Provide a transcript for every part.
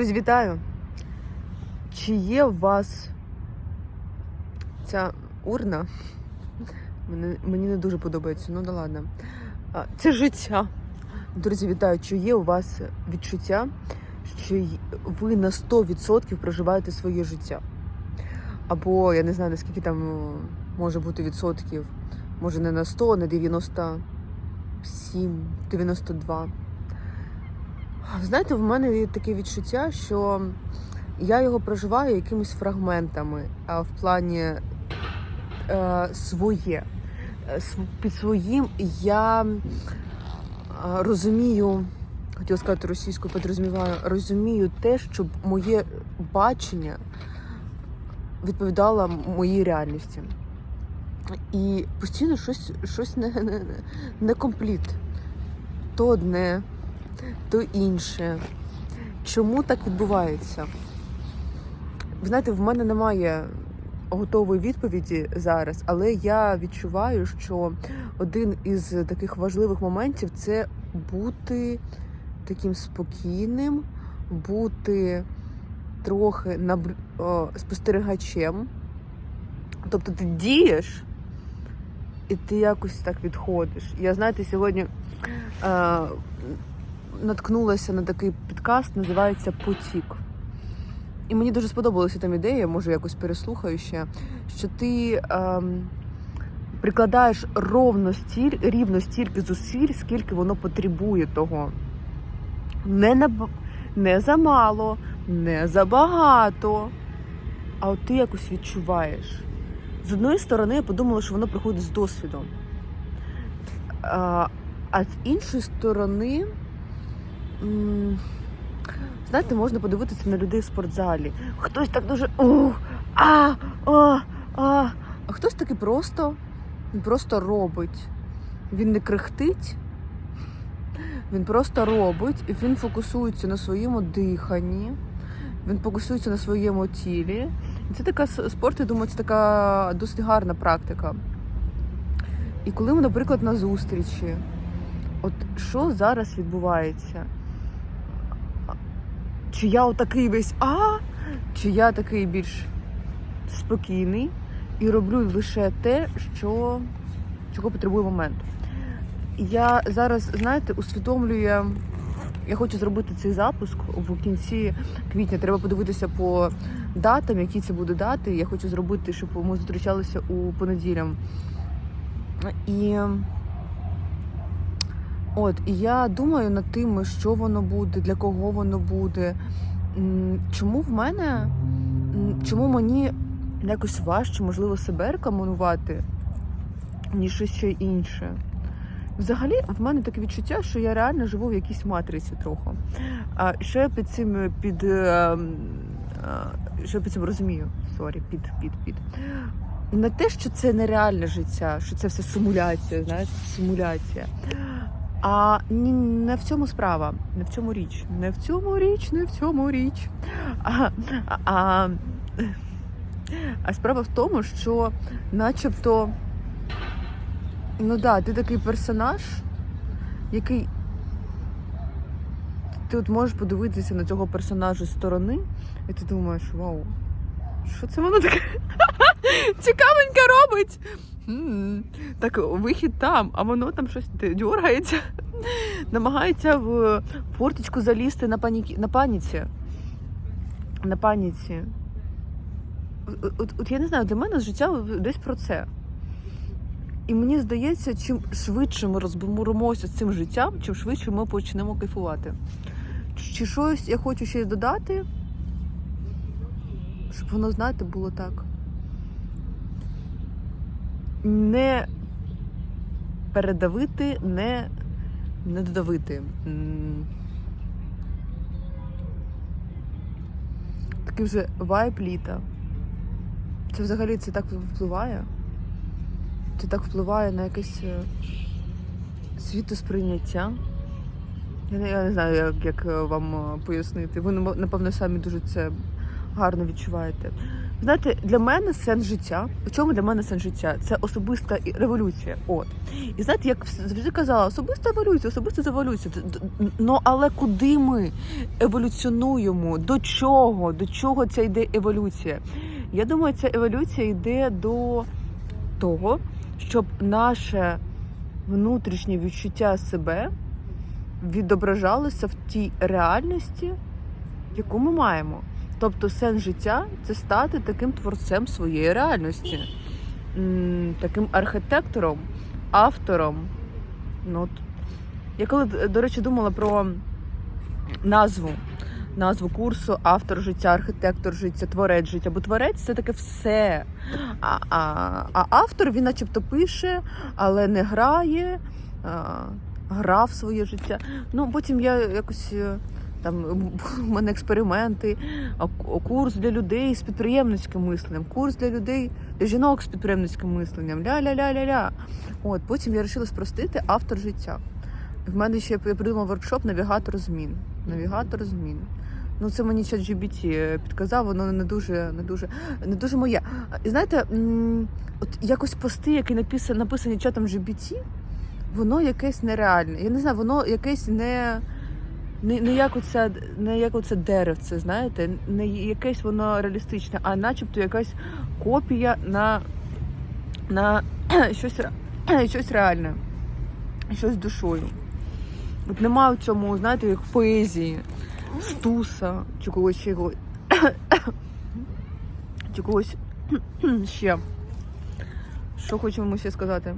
Друзі, вітаю! Чи є у вас ця урна? Мені, мені не дуже подобається, ну да ладно. Це життя. Друзі, вітаю! Чи є у вас відчуття, що ви на 100% проживаєте своє життя? Або я не знаю, наскільки там е, може бути відсотків. Може не на 100, не 97, 92. Знаєте, в мене таке відчуття, що я його проживаю якимись фрагментами, в плані е, своє. Е, Під своїм я е, розумію, хотіла сказати російською, підрозуміваю, розумію те, щоб моє бачення відповідало моїй реальності. І постійно щось, щось не, не- не компліт. То одне, то інше. Чому так відбувається? Ви знаєте, в мене немає готової відповіді зараз, але я відчуваю, що один із таких важливих моментів це бути таким спокійним, бути трохи набр... о, спостерігачем. Тобто ти дієш, і ти якось так відходиш. Я знаєте, сьогодні е, наткнулася на такий підкаст, називається Потік. І мені дуже сподобалася там ідея, може якось переслухаю ще, що ти ем, прикладаєш ровно стіль, рівно стільки зусиль, скільки воно потребує того. Не, на, не замало, не забагато. А от ти якось відчуваєш. З одної сторони, я подумала, що воно приходить з досвідом. А, а з іншої сторони, знаєте, можна подивитися на людей в спортзалі. Хтось так дуже ух, а, а, а, а хтось таки просто, просто робить. Він не крихтить, він просто робить, і він фокусується на своєму диханні, він фокусується на своєму тілі. І це така спорт, я думаю, це така досить гарна практика. І коли ми, наприклад, на зустрічі, от що зараз відбувається? Чи я отакий весь а, чи я такий більш спокійний і роблю лише те, що, чого потребує момент. Я зараз, знаєте, усвідомлюю, я хочу зробити цей запуск в кінці квітня. Треба подивитися по датам, які це буде дати. Я хочу зробити, щоб ми зустрічалися у понеділям. І от, і я думаю над тим, що воно буде, для кого воно буде. Чому в мене, чому мені якось важче, можливо, себе рекомендувати, ніж щось ще інше. Взагалі, в мене таке відчуття, що я реально живу в якійсь матриці трохи. А що я під цим під. е, е, Що я під цим розумію? Сорі, під, під, під. Не те, що це нереальне життя, що це все симуляція, знаєте, симуляція. А ні, не в цьому справа, не в цьому річ. Не в цьому річ, не в цьому річ. А, а, а справа в тому, що начебто, ну да, ти такий персонаж, який. Ти от можеш подивитися на цього персонажа з сторони, і ти думаєш, вау, що це воно таке цікавеньке робить? Так, вихід там, а воно там щось дергається, намагається в форточку залізти на, паніки, на паніці. На паніці. От, от, от я не знаю, для мене життя десь про це. І мені здається, чим швидше ми розберемося з цим життям, чим швидше ми почнемо кайфувати. Чи щось я хочу ще додати, щоб воно, знаєте, було так. Не передавити, не, не додавити. Такий вже вайб літа. Це взагалі це так впливає. Це так впливає на якесь е, світосприйняття. Я не, знаю, як, як е, вам е, пояснити. Ви напевно самі дуже це гарно відчуваєте. Знаєте, для мене сенс життя. У чому для мене сенс життя? Це особиста революція. От. І знаєте, як завжди казала, особиста еволюція, особиста еволюція. Ну але куди ми еволюціонуємо? До чого? До чого ця йде еволюція? Я думаю, ця еволюція йде до того, щоб наше внутрішнє відчуття себе відображалося в тій реальності, яку ми маємо. Тобто сенс життя це стати таким творцем своєї реальності, таким архітектором, автором. Ну. Я коли, до речі, думала про назву. Назву курсу автор життя, архітектор життя, творець життя. Бо творець це таке все. А, а, а автор він начебто пише, але не грає, а, грав своє життя. Ну, потім я якось е, там у мене експерименти, курс для людей з підприємницьким мисленням, курс для людей, для жінок з підприємницьким мисленням. Ля-ля-ля-ля-ля. От потім я вирішила спростити автор життя. В мене ще я придумала воркшоп навігатор змін. Навігатор змін. Ну, це мені чат GBT підказав, воно не дуже, не дуже, не дуже моє. І знаєте, от якось пости, які написані, написані чатом GBT, воно якесь нереальне. Я не знаю, воно якесь не. Не, не як оце, не як оце деревце, знаєте, не якесь воно реалістичне, а начебто якась копія на, на щось, щось реальне, щось душою. От немає в цьому, знаєте, як поезії, стуса чи когось його- чи когось ще. Що хочемо ще сказати?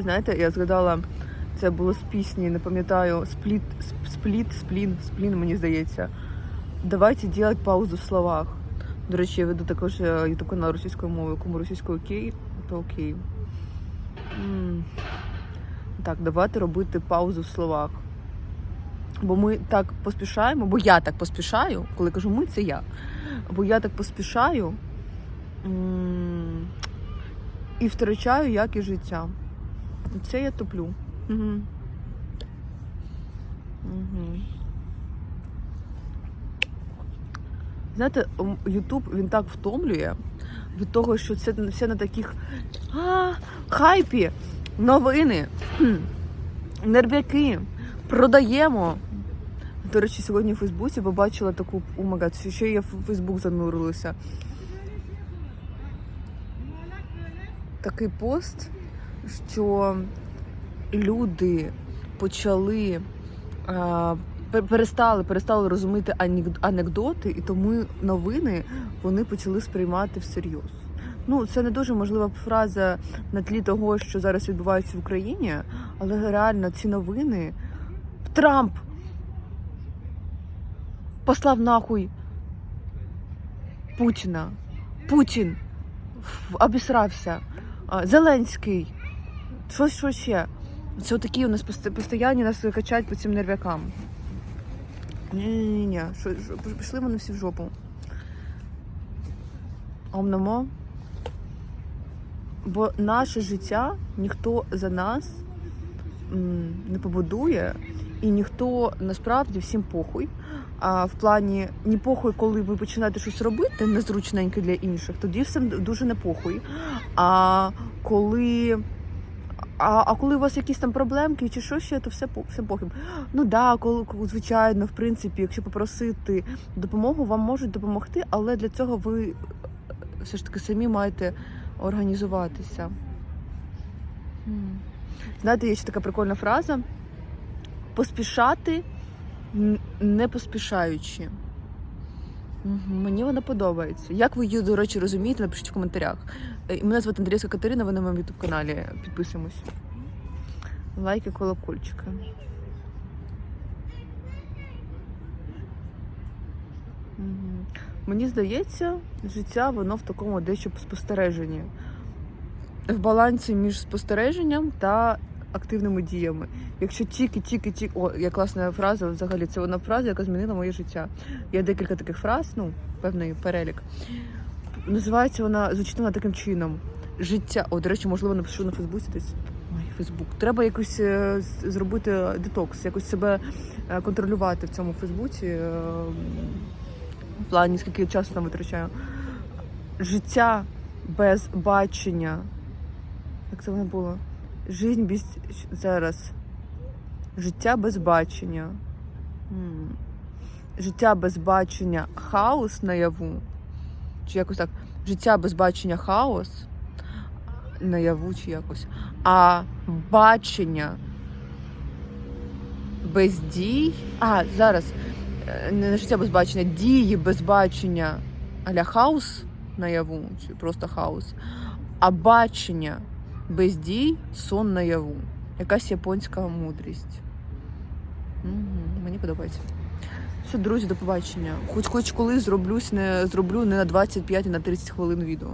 Знаєте, я згадала, це було з пісні, не пам'ятаю, спліт, спліт, сплін, сплін, мені здається. Давайте делать паузу в словах. До речі, я веду також ютуб канал російською мовою, кому російською окей, то окей. М. Так, давайте робити паузу в словах. Бо ми так поспішаємо, бо я так поспішаю, коли кажу ми, це я. Бо я так поспішаю і втрачаю якість життя. Це я топлю. Угу. Угу. Знаєте, Ютуб він так втомлює від того, що це все на таких а, хайпі, новини, нервяки, продаємо. До речі, сьогодні в Фейсбуці побачила таку умагад, що я в Фейсбук занурилася. Такий пост, що люди почали перестали, перестали розуміти анек- анекдоти, і тому новини вони почали сприймати всерйоз. Ну, це не дуже можлива фраза на тлі того, що зараз відбувається в Україні, але реально ці новини. Трамп послав нахуй Путіна. Путін обісрався. Зеленський. Що, що ще? Це такі у нас пост- постійні нас качають по цим нервякам. Ні-ні-ні, пішли вони всі в жопу. Омнамо. Бо наше життя ніхто за нас не побудує, і ніхто насправді всім похуй. А в плані ні похуй, коли ви починаєте щось робити незручненьке для інших, тоді всім дуже не похуй. А коли. А, а коли у вас якісь там проблемки чи що ще, то все все похиб. Ну да, коли коли, звичайно, в принципі, якщо попросити допомогу, вам можуть допомогти, але для цього ви е, все ж таки самі маєте організуватися. Знаєте, є ще така прикольна фраза: поспішати не поспішаючи. Мені вона подобається. Як ви її, до речі, розумієте, напишіть в коментарях. Е, Мене звати Андрійська Катерина, ви на моєму ютуб каналі. Підписуємось. Лайки, колокольчики. Мгм. Мені здається, життя воно в такому дещо спостереженні. В балансі між спостереженням та активними діями. Якщо тільки, тільки, тільки. О, я класна фраза взагалі. Це вона фраза, яка змінила моє життя. Є декілька таких фраз, ну, певний перелік. Називається вона звучить вона таким чином. Життя. О, до речі, можливо, напишу на Фейсбуці десь Ой, Фейсбук. Треба якось е, зробити детокс, якось себе е, контролювати в цьому Фейсбуці. е, В плані, скільки часу там витрачаю. Життя без бачення. Як це воно було? Жизнь без зараз. Життя без бачення. Життя без бачення хаос наяву. Чи якось так. Життя без бачення хаос наяву чи якось. А бачення без дій. А, зараз. Е, Не життя без бачення, дії без бачення аля хаос наяву, чи просто хаос. А бачення без дій сон наяву. Якась японська мудрість. Угу, мені подобається. Все, друзі, до побачення. Хоч хоч коли зроблюсь, не зроблю не на 25, а на 30 хвилин відео.